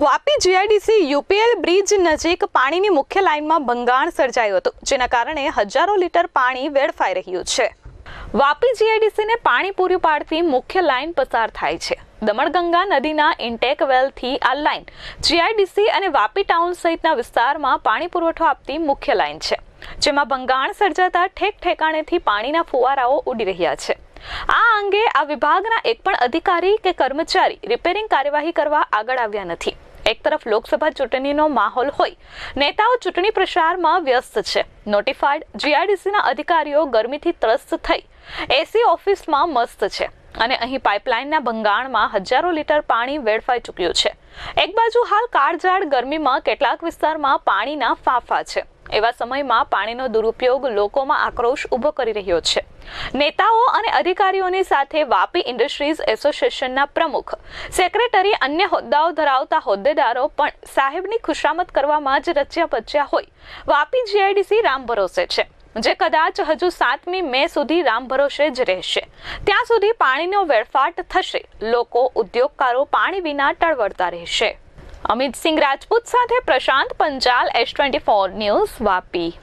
Vapi GIDC UPL bridge નજીક પાણીની મુખ્ય લાઇનમાં ભંગાણ સર્જાયું હતું, જેના કારણે હજારો લીટર પાણી વેડફાઈ રહ્યું છે. વાપી જીઆઈડીસીને પાણી પૂરું પાડતી મુખ્ય લાઇન પસાર થાય છે. દમણગંગા નદીના ઇન્ટેક વેલથી આ લાઇન જીઆઈડીસી અને વાપી ટાઉન સહિતના વિસ્તારમાં પાણી પુરવઠો આપતી મુખ્ય લાઇન છે, જેમાં ભંગાણ સર્જાતા ઠેક ઠેકાણેથી પાણીના ફુવારાઓ ઉડી રહ્યા છે. આ અંગે આ વિભાગના એક પણ અધિકારી કે કર્મચારી રિપેરિંગ કાર્યવાહી કરવા આગળ આવ્યા નથી. એક તરફ લોકસભા ચૂંટણીનો માહોલ હોય, નેતાઓ ચૂંટણી પ્રચારમાં વ્યસ્ત છે. નોટિફાઈડ જીઆઈડીસીના અધિકારીઓ ગરમીથી ત્રસ્ત થઈ. એસી ઓફિસમાં મસ્ત છે. અને અહીં પાઇપલાઇનના ભંગાણમાં હજારો લીટર પાણી વેડફાઈ ચૂક્યું છે. એક બાજુ હાલ કાળઝાળ ગરમીમાં કેટલાક વિસ્તારમાં પાણીના ફાંફા છે. એવા સમયમાં પાણીનો દુરુપયોગ લોકોમાં આક્રોશ ઊભો કરી રહ્યો છે. નેતાઓ અને અધિકારીઓની સાથે વાપી ઇન્ડસ્ટ્રીઝ એસોસિએશનના પ્રમુખ, સેક્રેટરી અન્ય હોદ્દાઓ ધરાવતા હોદ્દેદારો પણ સાહેબની ખુશામત કરવામાં જ રચ્યા પચ્યા હોય. વાપી જીઆઈડીસી રામ ભરોસે છે, જે કદાચ હજુ સાતમી મે સુધી રામ ભરોસે જ રહેશે. ત્યાં સુધી પાણીનો વેડફાટ થશે. લોકો, ઉદ્યોગકારો પાણી વિના ટળવળતા રહેશે. અમિત સિંહ રાજપૂત સાથે Prashant Panchal S twenty four news Vapi.